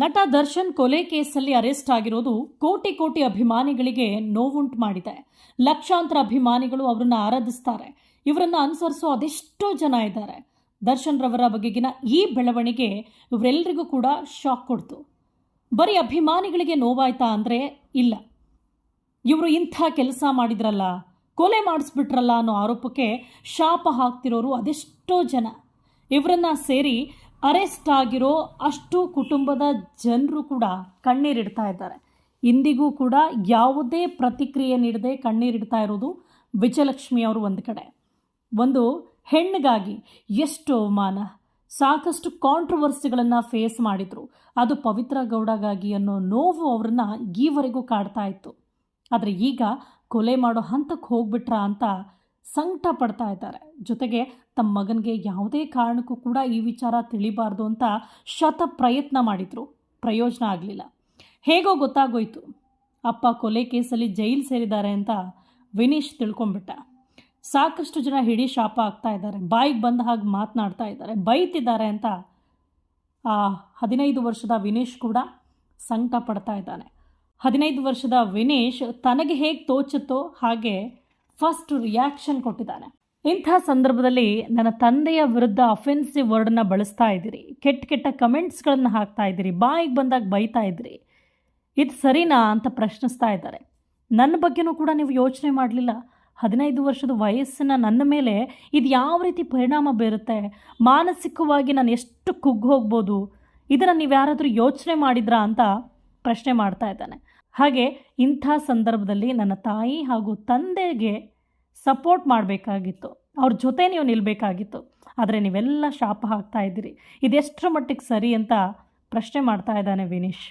ನಟ ದರ್ಶನ್ ಕೊಲೆ ಕೇಸಲ್ಲಿ ಅರೆಸ್ಟ್ ಆಗಿರೋದು ಕೋಟಿ ಕೋಟಿ ಅಭಿಮಾನಿಗಳಿಗೆ ನೋವುಂಟು ಮಾಡಿದೆ. ಲಕ್ಷಾಂತರ ಅಭಿಮಾನಿಗಳು ಅವರನ್ನ ಆರಾಧಿಸ್ತಾರೆ. ಇವರನ್ನ ಅನುಸರಿಸೋ ಅದೆಷ್ಟೋ ಜನ ಇದ್ದಾರೆ. ದರ್ಶನ್ ರವರ ಬಗೆಗಿನ ಈ ಬೆಳವಣಿಗೆ ಇವರೆಲ್ಲರಿಗೂ ಕೂಡ ಶಾಕ್ ಕೊಡ್ತು. ಬರೀ ಅಭಿಮಾನಿಗಳಿಗೆ ನೋವಾಯ್ತಾ ಅಂದರೆ ಇಲ್ಲ. ಇವರು ಇಂಥ ಕೆಲಸ ಮಾಡಿದ್ರಲ್ಲ, ಕೊಲೆ ಮಾಡಿಸ್ಬಿಟ್ರಲ್ಲ ಅನ್ನೋ ಆರೋಪಕ್ಕೆ ಶಾಪ ಹಾಕ್ತಿರೋರು ಅದೆಷ್ಟೋ ಜನ. ಇವರನ್ನ ಸೇರಿ ಅರೆಸ್ಟ್ ಆಗಿರೋ ಅಷ್ಟು ಕುಟುಂಬದ ಜನರು ಕೂಡ ಕಣ್ಣೀರಿಡ್ತಾ ಇದ್ದಾರೆ. ಇಂದಿಗೂ ಕೂಡ ಯಾವುದೇ ಪ್ರತಿಕ್ರಿಯೆ ನೀಡದೆ ಕಣ್ಣೀರಿಡ್ತಾ ಇರೋದು ವಿಜಯಲಕ್ಷ್ಮಿ ಅವರು ಒಂದು ಕಡೆ. ಒಂದು ಹೆಣ್ಣಿಗಾಗಿ ಎಷ್ಟು ಅವಮಾನ, ಸಾಕಷ್ಟು ಕಾಂಟ್ರವರ್ಸಿಗಳನ್ನು ಫೇಸ್ ಮಾಡಿದರು. ಅದು ಪವಿತ್ರ ಗೌಡಗಾಗಿ ಅನ್ನೋ ನೋವು ಅವ್ರನ್ನ ಈವರೆಗೂ ಕಾಡ್ತಾ ಇತ್ತು. ಆದರೆ ಈಗ ಕೊಲೆ ಮಾಡೋ ಹಂತಕ್ಕೆ ಹೋಗ್ಬಿಟ್ರಾ ಅಂತ ಸಂಕಟ ಪಡ್ತಾ ಇದ್ದಾರೆ. ಜೊತೆಗೆ ತಮ್ಮ ಮಗನಿಗೆ ಯಾವುದೇ ಕಾರಣಕ್ಕೂ ಕೂಡ ಈ ವಿಚಾರ ತಿಳಿಬಾರ್ದು ಅಂತ ಶತ ಪ್ರಯತ್ನ ಮಾಡಿದರು. ಪ್ರಯೋಜನ ಆಗಲಿಲ್ಲ. ಹೇಗೋ ಗೊತ್ತಾಗೋಯ್ತು. ಅಪ್ಪ ಕೊಲೆ ಕೇಸಲ್ಲಿ ಜೈಲು ಸೇರಿದ್ದಾರೆ ಅಂತ ವಿನೀಶ್ ತಿಳ್ಕೊಂಬಿಟ್ಟ ಸಾಕಷ್ಟು ಜನ ಹಿಡಿ ಶಾಪ ಆಗ್ತಾ ಇದ್ದಾರೆ. ಬಾಯಿಗೆ ಬಂದ ಹಾಗೆ ಮಾತನಾಡ್ತಾ ಇದ್ದಾರೆ. ಬೈತಿದ್ದಾರೆ ಅಂತ ಆ ಹದಿನೈದು ವರ್ಷದ ವಿನೀಶ್ ಕೂಡ ಸಂಕಟ ಪಡ್ತಾ ಇದ್ದಾನೆ. ಹದಿನೈದು ವರ್ಷದ ವಿನೀಶ್ ತನಗೆ ಹೇಗೆ ತೋಚುತ್ತೋ ಹಾಗೆ ಫಸ್ಟ್ ರಿಯಾಕ್ಷನ್ ಕೊಟ್ಟಿದ್ದಾನೆ. ಇಂಥ ಸಂದರ್ಭದಲ್ಲಿ ನನ್ನ ತಂದೆಯ ವಿರುದ್ಧ ಅಫೆನ್ಸಿವ್ ವರ್ಡನ್ನ ಬಳಸ್ತಾ ಇದ್ದೀರಿ. ಕೆಟ್ಟ ಕೆಟ್ಟ ಕಮೆಂಟ್ಸ್ಗಳನ್ನು ಹಾಕ್ತಾ ಇದ್ದೀರಿ. ಬಾಯಿಗೆ ಬಂದಾಗ ಬೈತಾ ಇದ್ದೀರಿ. ಇದು ಸರಿನಾ ಅಂತ ಪ್ರಶ್ನಿಸ್ತಾ ಇದ್ದಾರೆ. ನನ್ನ ಬಗ್ಗೆನೂ ಕೂಡ ನೀವು ಯೋಚನೆ ಮಾಡಲಿಲ್ಲ. ಹದಿನೈದು ವರ್ಷದ ವಯಸ್ಸಿನ ನನ್ನ ಮೇಲೆ ಇದು ಯಾವ ರೀತಿ ಪರಿಣಾಮ ಬೀರುತ್ತೆ? ಮಾನಸಿಕವಾಗಿ ನಾನು ಎಷ್ಟು ಕುಗ್ಗೋಗ್ಬೋದು ಇದನ್ನು ನೀವು ಯಾರಾದರೂ ಯೋಚನೆ ಮಾಡಿದ್ರಾ ಅಂತ ಪ್ರಶ್ನೆ ಮಾಡ್ತಾ ಇದ್ದಾನೆ. ಹಾಗೆ ಇಂಥ ಸಂದರ್ಭದಲ್ಲಿ ನನ್ನ ತಾಯಿ ಹಾಗೂ ತಂದೆಗೆ ಸಪೋರ್ಟ್ ಮಾಡಬೇಕಾಗಿತ್ತು. ಅವ್ರ ಜೊತೆ ನೀವು ನಿಲ್ಲಬೇಕಾಗಿತ್ತು ಆದರೆ ನೀವೆಲ್ಲ ಶಾಪ ಹಾಕ್ತಾ ಇದ್ದೀರಿ. ಇದೆಷ್ಟರ ಮಟ್ಟಿಗೆ ಸರಿ ಅಂತ ಪ್ರಶ್ನೆ ಮಾಡ್ತಾ ಇದ್ದಾನೆ ವಿನೀಶ್.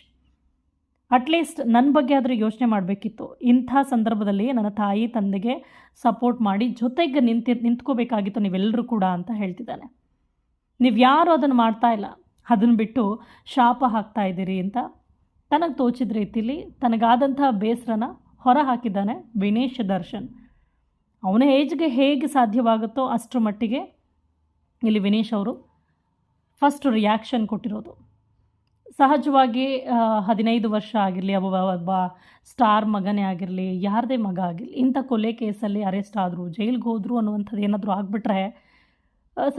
ಅಟ್ಲೀಸ್ಟ್ ನನ್ನ ಬಗ್ಗೆ ಆದರೂ ಯೋಚನೆ ಮಾಡಬೇಕಿತ್ತು. ಇಂಥ ಸಂದರ್ಭದಲ್ಲಿ ನನ್ನ ತಾಯಿ, ತಂದೆಗೆ ಸಪೋರ್ಟ್ ಮಾಡಿ ಜೊತೆಗೆ ನಿಂತಿ, ನಿಂತ್ಕೋಬೇಕಾಗಿತ್ತು ನೀವೆಲ್ಲರೂ ಕೂಡ ಅಂತ ಹೇಳ್ತಿದ್ದಾನೆ. ನೀವು ಯಾರು ಅದನ್ನು ಮಾಡ್ತಾ ಇಲ್ಲ. ಅದನ್ನು ಬಿಟ್ಟು ಶಾಪ ಹಾಕ್ತಾ ಇದ್ದೀರಿ ಅಂತ ತನಗೆ ತೋಚಿದ ರೀತಿಲಿ ತನಗಾದಂತಹ ಬೇಸರನ ಹೊರ ಹಾಕಿದ್ದಾನೆ ವಿನೇಶ್ ದರ್ಶನ್. ಅವನ ಏಜ್ಗೆ ಹೇಗೆ ಸಾಧ್ಯವಾಗುತ್ತೋ ಅಷ್ಟರ ಮಟ್ಟಿಗೆ ಇಲ್ಲಿ ವಿನೇಶ್ ಅವರು ಫಸ್ಟ್ ರಿಯಾಕ್ಷನ್ ಕೊಟ್ಟಿರೋದು. ಸಹಜವಾಗಿ ಹದಿನೈದು ವರ್ಷ ಆಗಿರಲಿ, ಒಬ್ಬ ಸ್ಟಾರ್ ಮಗನೇ ಆಗಿರಲಿ, ಯಾರದೇ ಮಗ ಆಗಿರಲಿ, ಇಂಥ ಕೊಲೆ ಕೇಸಲ್ಲಿ ಅರೆಸ್ಟ್ ಆದರೂ, ಜೈಲಿಗೆ ಹೋದರು ಅನ್ನುವಂಥದ್ದು ಏನಾದರೂ ಆಗಿಬಿಟ್ರೆ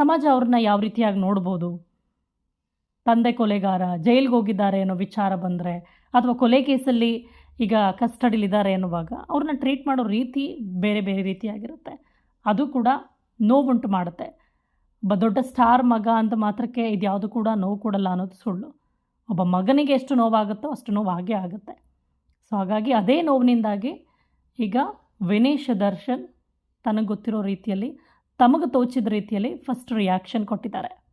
ಸಮಾಜ ಅವ್ರನ್ನ ಯಾವ ರೀತಿಯಾಗಿ ನೋಡ್ಬೋದು? ತಂದೆ ಕೊಲೆಗಾರ, ಜೈಲಿಗೆ ಹೋಗಿದ್ದಾರೆ ಅನ್ನೋ ವಿಚಾರ ಬಂದರೆ ಅಥವಾ ಕೊಲೆ ಕೇಸಲ್ಲಿ ಈಗ ಕಸ್ಟಡಿಲಿದ್ದಾರೆ ಅನ್ನುವಾಗ ಅವ್ರನ್ನ ಟ್ರೀಟ್ ಮಾಡೋ ರೀತಿ ಬೇರೆ ಬೇರೆ ರೀತಿಯಾಗಿರುತ್ತೆ. ಅದು ಕೂಡ ನೋವುಂಟು ಮಾಡುತ್ತೆ. ಒಬ್ಬ ದೊಡ್ಡ ಸ್ಟಾರ್ ಮಗ ಅಂತ ಮಾತ್ರಕ್ಕೆ ಇದ್ಯಾವುದು ಕೂಡ ನೋವು ಕೊಡಲ್ಲ ಅನ್ನೋದು ಸುಳ್ಳು. ಒಬ್ಬ ಮಗನಿಗೆ ಎಷ್ಟು ನೋವಾಗುತ್ತೋ ಅಷ್ಟು ನೋವು ಹಾಗೇ ಆಗುತ್ತೆ. ಸೊ ಹಾಗಾಗಿ ಅದೇ ನೋವಿನಿಂದಾಗಿ ಈಗ ವಿನೇಶ್ ದರ್ಶನ್ ತನಗೆ ಗೊತ್ತಿರೋ ರೀತಿಯಲ್ಲಿ, ತಮಗೆ ತೋಚಿದ ರೀತಿಯಲ್ಲಿ ಫಸ್ಟ್ ರಿಯಾಕ್ಷನ್ ಕೊಟ್ಟಿದ್ದಾರೆ.